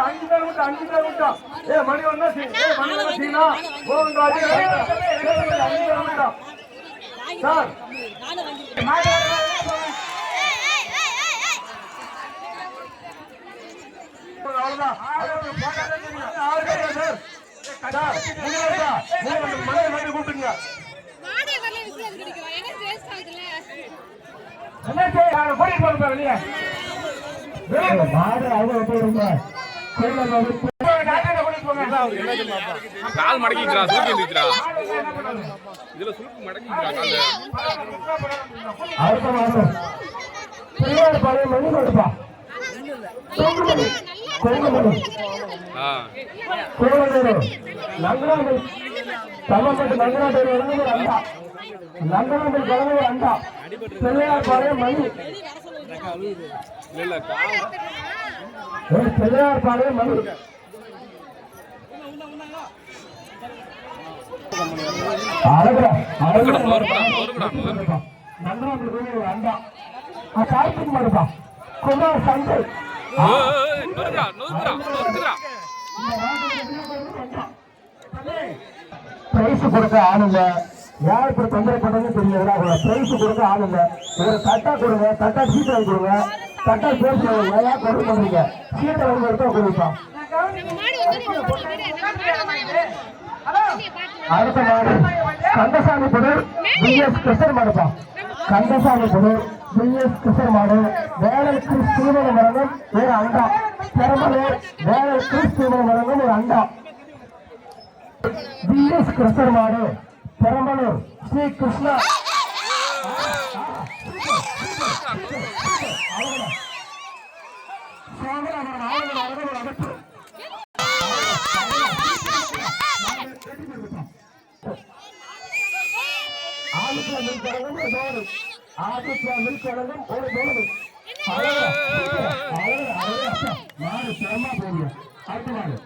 அஞ்சு பேர் விட்டா அஞ்சு பேர் விட்டா ஏ மணி ஒண்ணா சீ ஏ மணி ஒண்ணா சீனா கோவிந்தாஜி அஞ்சு பேர் விட்டா சார் அவ்வளவுதான் ஆறு பேர் சார் சார் நீங்க சார் நீங்க மணி மணி கூப்பிட்டுங்க கால் மடக்கிக்கிறா சுருக்கி இருந்துக்கிறா இதுல சுருக்கு மடக்கிக்கிறா கால் அடுத்த பழைய மணி கொடுப்பா. கோவலூர். தம்மம்பட்டு நங்கராம்பல் வந்து கலந்து அண்டா. பிள்ளையார் பழைய மணி பிள்ளையார் பழைய மணி அழகுடா, ஆ, குமார் சங்கர் பிரைஸ் கொடுக்க ஆள் யார் இப்ப தொந்தரவு பண்றதுன்னு தெரியல. பிரைஸ் கொடுக்க ஆளுங்க ஒரு தட்டா கொடுங்க தட்டா சீட் வாங்கி கொடுங்க தட்டா பேசி ஏன் கொடுக்க பண்றீங்க சீட்டை வாங்கி எடுத்தா வந்து அடுத்த மாடு கந்தசாமி புதூர் பிஎஸ் கிருஷ்ணர் மாடுப்பா. கந்தசாமி புதூர் பிஎஸ் கிருஷ்ணர் மாடு. வேலல் கிறிஸ்துவன மரங்கம் ஒரு அண்டா. பெரம்பலூர் வேலல் கிறிஸ்துவன மரங்கம் ஒரு அண்டா. பிஎஸ் கிருஷ்ணர் மாடு. பெரம்பலூர் ஸ்ரீ கிருஷ்ணா ஒரு ஆதித்யா மில் ஒரு மாடு அடுத்த மாடு